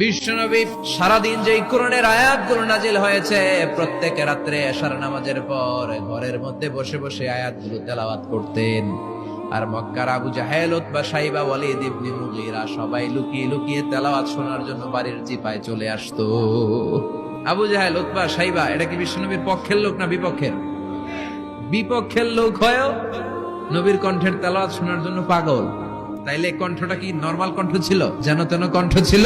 বিশ্বনবী সারাদিন যে কোরআনের আয়াতগুলো নাজিল হয়েছে, প্রত্যেক রাত্রে এশার নামাজের পর ঘরের মধ্যে বসে বসে আয়াতগুলো তেলাওয়াত করতেন। আর মক্কার আবু জাহেল, উতবা, সাইবা, ওয়ালিদ ইবনে মুগীরা সবাই লুকিয়ে লুকিয়ে তেলাওয়াত শোনার জন্য বাড়ির জিপায় চলে আসতো। আবু জাহেল, উতবা, সাইবা, এটা কি বিশ্বনবীর পক্ষের লোক না বিপক্ষের? বিপক্ষের লোক হয়েও নবীর কণ্ঠের তেলাওয়াত শোনার জন্য পাগল। তাইলে কণ্ঠটা কি নর্মাল কণ্ঠ ছিল? যেন তেন কণ্ঠ ছিল?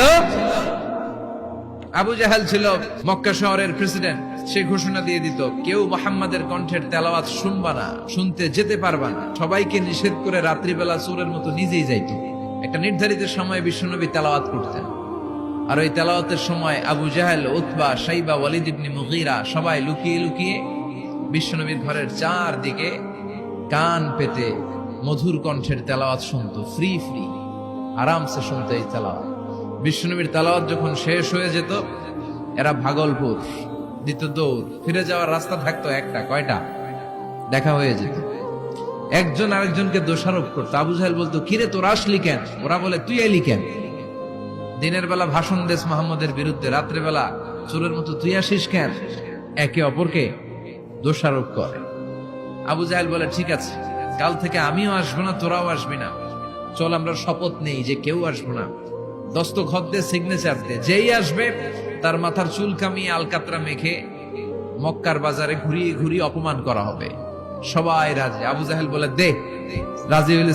আবু জাহাল ছিল মক্কা শহরের প্রেসিডেন্ট সে ঘোষণা দিয়ে দিত, কেউ মোহাম্মদের কণ্ঠের তেলাওয়াত শুনবা না, শুনতে যেতে পারবা না। সবাইকে নিষেধ করে রাত্রিবেলা চোরের মতো নিজেই যাইত। একটা নির্ধারিত সময়ে বিশ্বনবী তেলাওয়াত করতেন। আর ওই তেলাওয়াতের সময় আবু জাহেল, উতবা সাইবা ওয়ালিদ ইবনে মুগীরা সবাই লুকিয়ে লুকিয়ে বিশ্বনবীর ঘরের চারদিকে কান পেতে মধুর কণ্ঠের তেলাওয়াত শুনতো ফ্রি ফ্রি আরামসে শুনতো এই তেলাওয়াত। বিশ্বনবীর তেলাওয়াত যখন শেষ হয়ে যেত, এরা ভাগলপুর দিত দৌড় ফিরে যাওয়ার রাস্তা থাকতো একটা, কয়টা? দেখা হয়ে যেত। একজন আরেকজনকে দোষারোপ করতো। আবু জাহেল বলতো, কিরে, তোর আসলি কেন? ওরা বলে, তুই এলি কেন? দিনের বেলা ভাষণ দেশ মোহাম্মদের বিরুদ্ধে, রাত্রে বেলা চোরের মতো, তুই আসিস কেন? একে অপরকে দোষারোপ করে। আবু জাহেল বলে, ঠিক আছে কাল থেকে আমিও আসব না, তোরাও আসবি না। চল, আমরা শপথ নেই যে কেউ আসব না। দস্তখত সিগনেচার দে। যেই আসবে, তার মাথার চুল কামিয়ে আলকাতরা মেখে মক্কার বাজারে ঘুরিয়ে ঘুরিয়ে অপমান করা হবে। সবাই রাজি। আবু জাহেল বলে, দে, রাজি হইলে